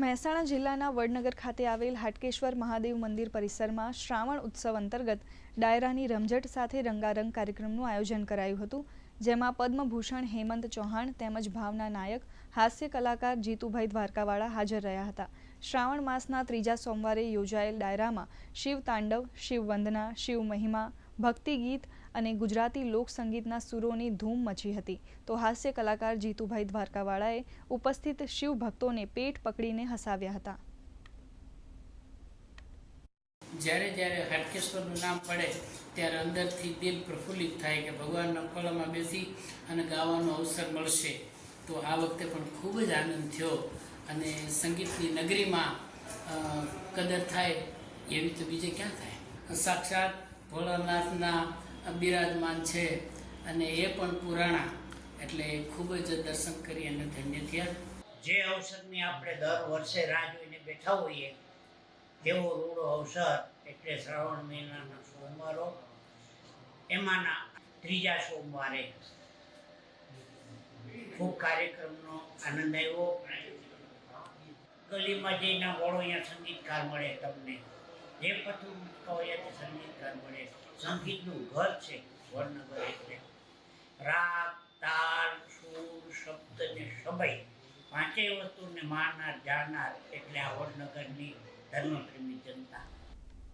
મહેસાણા જિલ્લાના વડનગર ખાતે આવેલ હાટકેશ્વર મહાદેવ મંદિર પરિસરમાં શ્રાવણ ઉત્સવ અંતર્ગત ડાયરાની રમઝટ સાથે રંગારંગ કાર્યક્રમનું આયોજન કરાયું હતું, જેમાં પદ્મભૂષણ, હેમંત ચૌહાણ તેમજ ભાવના નાયક, હાસ્ય કલાકાર જીતુભાઈ દ્વારકાવાળા હાજર રહ્યા હતા. શ્રાવણ માસના ત્રીજા સોમવારે યોજાયેલ ડાયરામાં શિવ તાંડવ, શિવ વંદના, શિવ મહિમા ભક્તિ ગીત અને ગુજરાતી લોકસંગીતના સુરોની ધૂમ મચી હતી. તો હાસ્ય કલાકાર જીતુભાઈ દ્વારકાવાળાએ ઉપસ્થિત શિવ ભક્તોને પેટ પકડીને હસાવ્યા હતા. જ્યારે જ્યારે હાટકેશ્વરનું નામ પડે, ત્યારે અંદરથી દિલ પ્રફુલ્લિત થાય કે ભગવાનના ખોળામાં બેસી અને ગાવાનો અવસર મળશે. તો આ વખતે પણ ખૂબ જ આનંદ થયો અને સંગીતની નગરીમાં કદર થાય એવી તો બીજે ક્યાં થાય? સાક્ષાત ભોળાનાથના બિરાજમાન છે અને એ પણ પુરાણા. એટલે ખૂબ જ દર્શન કરી અને ધન્ય થયા. જે અવસરની આપણે દર વર્ષે રાહ જોઈને બેઠા હોઈએ તેવો રૂડો અવસર એટલે શ્રાવણ મહિનાના સોમવારો, એમાંના ત્રીજા સોમવારે ખૂબ કાર્યક્રમનો આનંદ આવ્યો. ગલીમાં જઈને વળો અહીંયા સંગીતકાર મળે તમને. જે પથું મૂકતા હોય તે સંગીતકાર મળે સંગીતનું ઘર છે વડનગર એટલે. રાગ, તાલ, સુર, શબ્દ ને સબય પાંચેય વસ્તુને માનનાર જાણનાર એટલે આ વડનગરની ધર્મપ્રેમી જનતા.